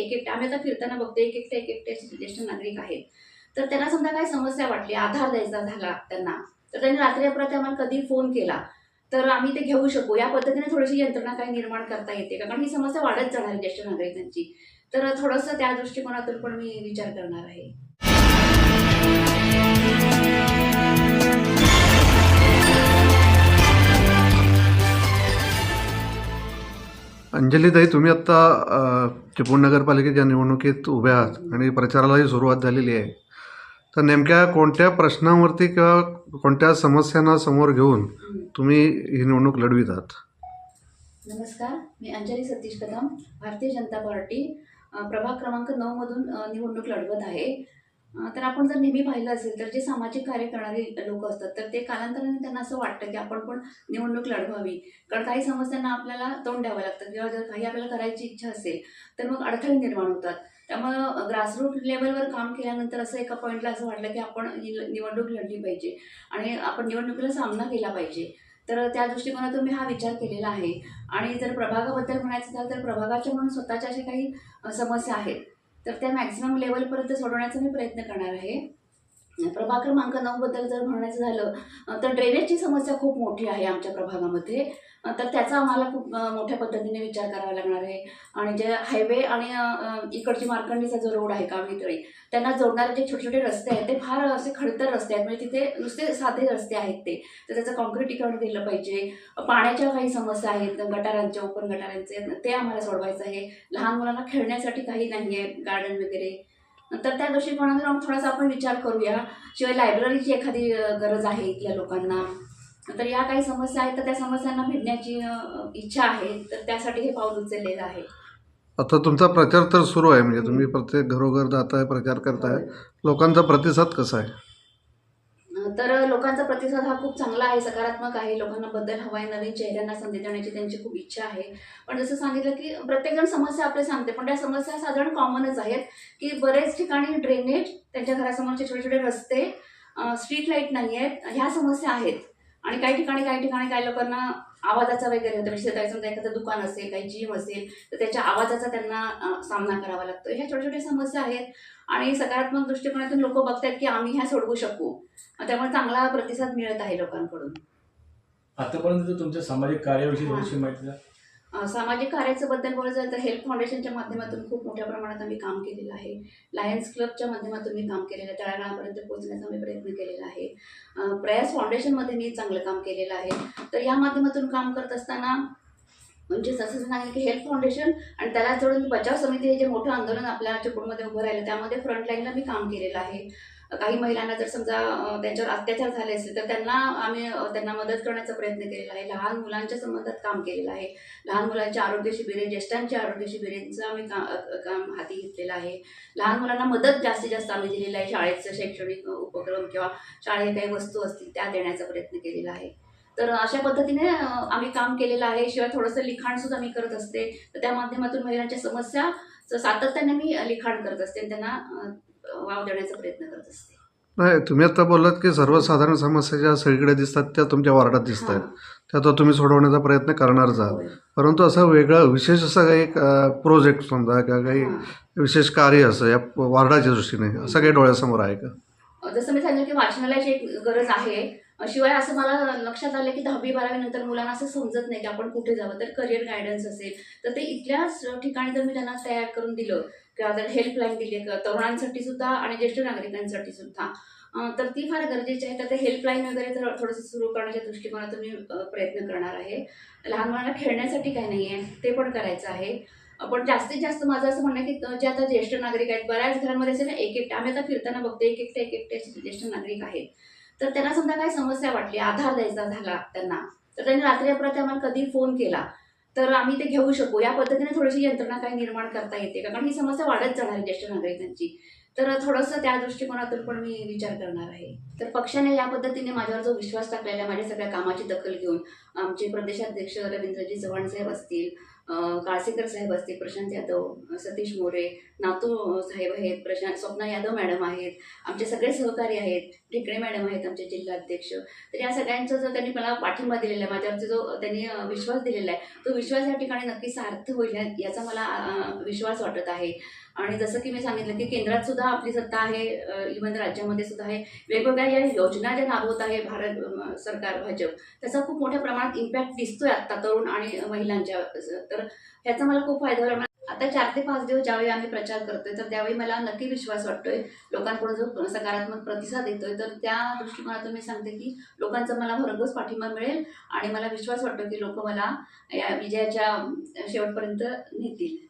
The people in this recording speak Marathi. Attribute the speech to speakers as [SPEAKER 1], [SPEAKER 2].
[SPEAKER 1] एक एकट्या आम्ही आता फिरताना बघतो एक एकटे एक एकट्या ज्येष्ठ नागरिक आहेत. तर त्यांना समजा काय समस्या वाटली आधार द्यायचा झाला त्यांना तर त्यांनी रात्री अपरात्री आम्हाला कधी फोन केला तर आम्ही ते घेऊ शकू. या पद्धतीने थोडीशी यंत्रणा काही निर्माण करता येते का कारण ही समस्या वाढत जाणार आहे ज्येष्ठ नागरिकांची. तर थोडंसं त्या दृष्टिकोनातून पण मी विचार करणार आहे.
[SPEAKER 2] अंजलीताई तुम्ही आत्ता चिपळूण नगरपालिकेच्या निवडणुकीत उभ्या आहात आणि प्रचारालाही सुरुवात झालेली आहे. तर नेमक्या कोणत्या प्रश्नांवरती किंवा कोणत्या समस्यांना समोर घेऊन तुम्ही ही निवडणूक लढवित आहात?
[SPEAKER 1] नमस्कार मी अंजली सतीश कदम भारतीय जनता पार्टी प्रभाग क्रमांक नऊमधून निवडणूक लढवत आहे. तर आपण जर नेहमी पाहिलं असेल तर जे सामाजिक कार्य करणारे लोक असतात तर ते कालांतराने त्यांना असं वाटतं की आपण पण निवडणूक लढवावी. कारण काही समस्यांना आपल्याला तोंड द्यावं लागतं किंवा जर काही आपल्याला करायची इच्छा असेल तर मग अडथळे निर्माण होतात. त्यामुळं ग्रासरूट लेवलवर काम केल्यानंतर असं एका पॉईंटला असं वाटलं की आपण ही निवडणूक लढली पाहिजे आणि आपण निवडणुकीला सामना केला पाहिजे. तर त्या दृष्टिकोनातून मी हा विचार केलेला आहे. आणि जर प्रभागाबद्दल म्हणायचं झालं तर प्रभागाच्या म्हणून स्वतःच्या अशा काही समस्या आहेत. तर त्या मॅक्झिमम लेवलपर्यंत सोडवण्याचा मी प्रयत्न करणार आहे. प्रभाग क्रमांक नऊबद्दल जर म्हणायचं झालं तर ड्रेनेजची समस्या खूप मोठी आहे आमच्या प्रभागामध्ये. तर त्याचा आम्हाला खूप मोठ्या पद्धतीने विचार करावा लागणार आहे. आणि जे हायवे आणि इकडची मार्कंडीचा जो रोड आहे कावळीतळी त्यांना जोडणारे जे छोटे छोटे रस्ते आहेत ते फार असे खडतर रस्ते आहेत. म्हणजे तिथे नुसते साधे रस्ते आहेत ते. तर त्याचं कॉन्क्रिटीकरण केलं पाहिजे. पाण्याच्या काही समस्या आहेत गटारांच्या ओपन गटारांचे ते आम्हाला सोडवायचं आहे. लहान मुलांना खेळण्यासाठी काही नाही आहे गार्डन वगैरे. तर त्या दृष्टिकोनातून थोडासा आपण विचार करूया. शिवाय लायब्ररीची एखादी गरज आहे इथल्या लोकांना. तर या काही समस्या आहेत तर त्या समस्यांना भेटण्याची इच्छा आहे. तर त्यासाठी हे पाऊल उचललेलं आहे.
[SPEAKER 2] आता तुमचा प्रचार तर सुरू आहे. म्हणजे तुम्ही प्रत्येक घरोघर जाताय प्रचार करताय. लोकांचा प्रतिसाद कसा आहे?
[SPEAKER 1] तर लोकांचा प्रतिसाद हा खूप चांगला आहे. सकारात्मक आहे. लोकांना बदल हवा आहे नवीन चेहऱ्यांना संधी देण्याची त्यांची खूप इच्छा आहे. पण जसं सांगितलं की प्रत्येकजण समस्या आपले सांगते पण त्या समस्या साधारण कॉमनच आहेत की बरेच ठिकाणी ड्रेनेज त्यांच्या घरासमोरचे छोटे छोटे रस्ते स्ट्रीट लाइट नाही आहेत ह्या समस्या आहेत. आणि काही ठिकाणी काही ठिकाणी काही लोकांना आवाजाचा वगैरे होतं. म्हणजे त्याच्या समजा एखादं दुकान असेल काही जिम असेल तर त्याच्या आवाजाचा त्यांना सामना करावा लागतो. ह्या छोट्या छोट्या समस्या आहेत. आणि सकारात्मक दृष्टिकोनातून लोक बघतात की आम्ही ह्या सोडवू शकू. त्यामुळे चांगला प्रतिसाद मिळत आहे लोकांकडून.
[SPEAKER 3] आतापर्यंत तुमच्या सामाजिक कार्याविषयी माहिती
[SPEAKER 1] सामाजिक कार्याचं बद्दल बोलायचं झालं तर हेल्प फाउंडेशनच्या माध्यमातून खूप मोठ्या प्रमाणात आम्ही काम केलेलं आहे. लायन्स क्लबच्या माध्यमातून मी काम केलेलं आहे. तळागाळापर्यंत पोहोचण्याचा आम्ही प्रयत्न केलेला आहे. प्रयास फाउंडेशनमध्ये मी चांगलं काम केलेलं आहे. तर या माध्यमातून काम करत असताना म्हणजे जसं सांगितलं की हेल्प फाउंडेशन आणि त्याला जोडून बचाव समिती हे जे मोठं आंदोलन आपल्या चिपळूणमध्ये उभं राहिलं त्यामध्ये फ्रंटलाईनला मी काम केलेलं आहे. काही महिलांना जर समजा त्यांच्यावर अत्याचार झाले असतील तर त्यांना आम्ही त्यांना मदत करण्याचा प्रयत्न केलेला आहे. लहान मुलांच्या संबंधात काम केलेलं आहे. लहान मुलांच्या आरोग्य शिबिरे ज्येष्ठांच्या आरोग्य शिबिरेंचं आम्ही का काम हाती घेतलेलं आहे. लहान मुलांना मदत जास्तीत जास्त आम्ही दिलेलं आहे. शाळेचं शैक्षणिक उपक्रम किंवा शाळेत काही वस्तू असतील त्या देण्याचा प्रयत्न केलेला आहे. तर अशा पद्धतीने आम्ही काम केलेलं आहे. शिवाय थोडंसं लिखाणसुद्धा मी करत असते. तर त्या माध्यमातून महिलांच्या समस्या सातत्याने मी लिखाण करत असते. त्यांना वाव देण्याचा प्रयत्न करत असते.
[SPEAKER 2] नाही तुम्ही आता बोललात की सर्वसाधारण समस्या ज्या सगळीकडे दिसतात त्या तुमच्या वार्डात दिसत आहेत त्या तर तुम्ही सोडवण्याचा प्रयत्न करणारच आहात. परंतु असं वेगळं विशेष असं काही प्रोजेक्ट समजा किंवा काही. विशेष कार्य असं या वार्डाच्या दृष्टीने असं काही डोळ्यासमोर आहे का?
[SPEAKER 1] जसं मी सांगितलं की वाचनालयाची एक गरज आहे. शिवाय असं मला लक्षात आलं की दहावी बारावी नंतर मुलांना असं समजत नाही की आपण कुठे जावं तर करिअर गायडन्स असेल. तर ते इथल्याच ठिकाणी जर मी त्यांना तयार करून दिलं किंवा जर हेल्पलाईन दिली तरुणांसाठी सुद्धा आणि ज्येष्ठ नागरिकांसाठी सुद्धा तर ती फार गरजेची आहे. तर ते हेल्पलाईन वगैरे तर थोडंसं सुरू करण्याच्या दृष्टिकोनातून मी प्रयत्न करणार आहे. लहान मुलांना खेळण्यासाठी काही नाही आहे ते पण करायचं आहे. पण जास्तीत जास्त माझं असं म्हणणं की जे आता ज्येष्ठ नागरिक आहेत बऱ्याच घरांमध्ये असे ना एक एकटे आम्ही आता फिरताना बघतो एक एकटे एक एकटे ज्येष्ठ नागरिक आहेत. तर त्यांना समजा काही समस्या वाटली आधार द्यायचा झाला त्यांना तर त्यांनी रात्री अपरात आम्हाला कधी फोन केला. तर आम्ही ते घेऊ शकू. या पद्धतीने थोडीशी यंत्रणा काही निर्माण करता येते का? कारण ही समस्या वाढत जाणार आहे ज्येष्ठ नागरिकांची. तर थोडंसं त्या दृष्टिकोनातून पण मी विचार करणार आहे. तर पक्षाने या पद्धतीने माझ्यावर जो विश्वास टाकलेला आहे माझ्या सगळ्या कामाची दखल घेऊन आमचे प्रदेशाध्यक्ष रवींद्रजी चव्हाण साहेब असतील काळसेकर साहेब असतील प्रशांत यादव सतीश मोरे नातू साहेब आहेत प्रशांत स्वप्ना यादव मॅडम आहेत आमचे सगळे सहकारी आहेत ढेकळे मॅडम आहेत आमचे जिल्हाध्यक्ष तर या सगळ्यांचा जो त्यांनी मला पाठिंबा दिलेला आहे माझ्यावरती जो त्यांनी विश्वास दिलेला आहे तो विश्वास या ठिकाणी नक्की सार्थ होईल याचा मला विश्वास वाटत आहे. आणि जसं की मी सांगितलं की केंद्रात सुद्धा आपली सत्ता आहे इव्हन राज्यामध्ये सुद्धा आहे. वेगवेगळ्या या योजना ज्या राबवत आहे भारत सरकार भाजप त्याचा खूप मोठ्या प्रमाणात इम्पॅक्ट दिसतोय आत्ता तरुण आणि महिलांच्या तर ह्याचा मला खूप फायदा होईल आता चार ते पाच दिवस ज्यावेळी आम्ही प्रचार करतोय तर त्यावेळी मला नक्की विश्वास वाटतोय. लोकांकडून जो सकारात्मक प्रतिसाद येतोय तर त्या दृष्टिकोनातून मी सांगते की लोकांचा मला भरघोस पाठिंबा मिळेल आणि मला विश्वास वाटतो की लोक मला या विजयाच्या शेवटपर्यंत नेतील.